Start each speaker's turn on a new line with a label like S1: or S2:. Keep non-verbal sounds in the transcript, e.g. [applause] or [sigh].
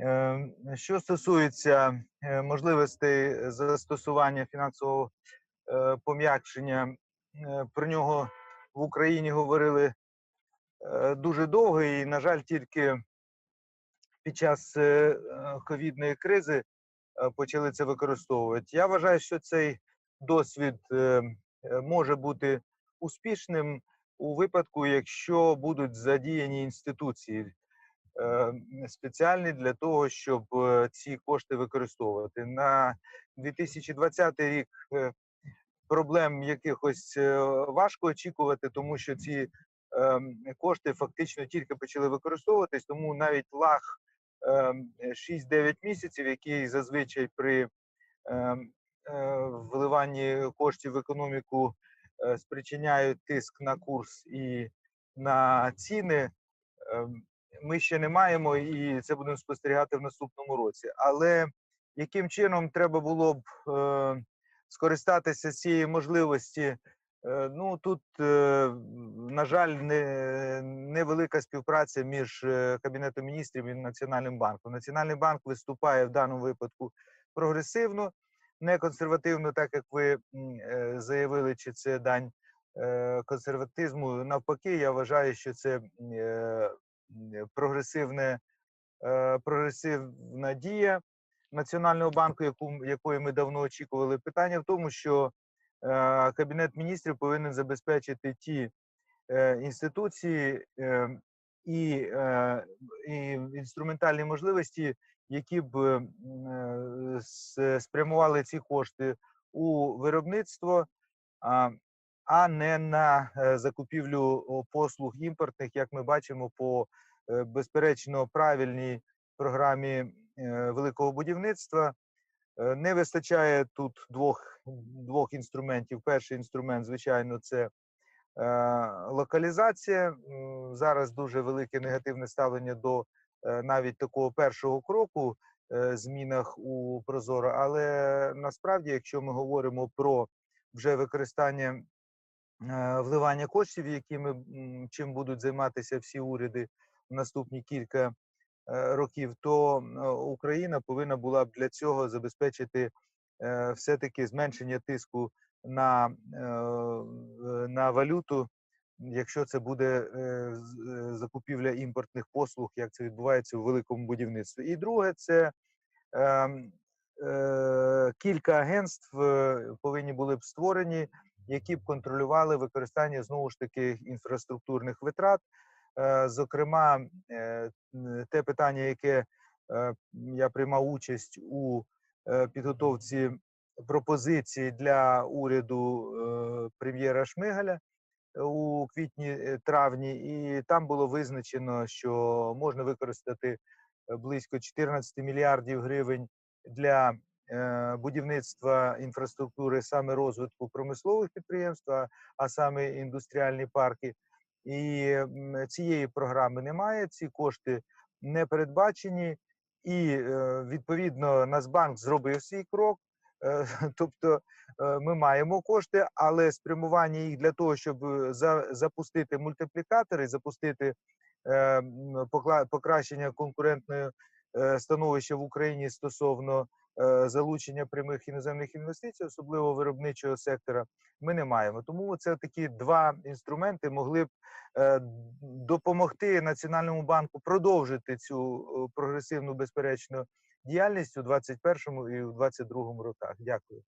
S1: Е, Що стосується е, можливостей застосування фінансового е, пом'якшення, е, про нього в Україні говорили дуже довго, і, на жаль, тільки під час ковідної кризи почали це використовувати. Я вважаю, що цей досвід може бути успішним у випадку, якщо будуть задіяні інституції спеціальні для того, щоб е, ці кошти використовувати. На 2020 рік е, проблем якихось е, важко очікувати, тому що ці ем, кошти фактично тільки почали використовуватись, тому навіть лаг ем, 6-9 місяців, який зазвичай при ем, е, вливанні коштів в економіку е, спричиняють тиск на курс і на ціни. Ми ще не маємо, і це будемо спостерігати в наступному році. Але яким чином треба було б е, скористатися цієї можливості? Е, Ну тут, е, на жаль, не, невелика співпраця між е, Кабінетом міністрів і Національним банком. Національний банк виступає в даному випадку прогресивно, не консервативно, так як ви заявили, чи це дань консерватизму. Навпаки, я вважаю, що це прогресивне, е, прогресивна дія Національного банку, яку, якої ми давно очікували. Питання в тому, що е, Кабінет міністрів повинен забезпечити ті е, інституції е, і, е, і інструментальні можливості, які б е, спрямували ці кошти у виробництво, а, не на е, закупівлю послуг імпортних, як ми бачимо по е, безперечно правильній програмі е, великого будівництва. Не вистачає тут двох, двох інструментів. Перший інструмент, звичайно, це локалізація. Зараз дуже велике негативне ставлення до навіть такого першого кроку змінах у Прозоро. Але насправді, якщо ми говоримо про вже використання вливання коштів, якими чим будуть займатися всі уряди в наступні кілька е, років, то е, Україна повинна була б для цього забезпечити е, все-таки зменшення тиску на, е, е, на валюту, якщо це буде е, е, закупівля імпортних послуг, як це відбувається у великому будівництві. І друге, це ем, е, кілька агентств е, повинні були б створені, які б контролювали використання знову ж таки інфраструктурних витрат. Е, Зокрема, е, те питання, яке е, я приймав участь у підготовці пропозицій для уряду прем'єра Шмигаля у квітні-травні, і там було визначено, що можна використати близько 14 мільярдів гривень для будівництва інфраструктури, саме розвитку промислових підприємств, а- саме індустріальні парки. І цієї програми немає. Ці кошти не передбачені, і е, відповідно Нацбанк зробив свій крок. Е, [laughs] Тобто е, ми маємо кошти, але спрямування їх для того, щоб е, запустити мультиплікатори, запустити е, покращення конкурентної е, становища в Україні стосовно е, залучення прямих іноземних інвестицій, особливо виробничого сектора, ми не маємо. Тому це такі два інструменти могли б е, допомогти Національному банку продовжити цю е, прогресивну, безперечну діяльність у 2021 і у 2022 роках. Дякую.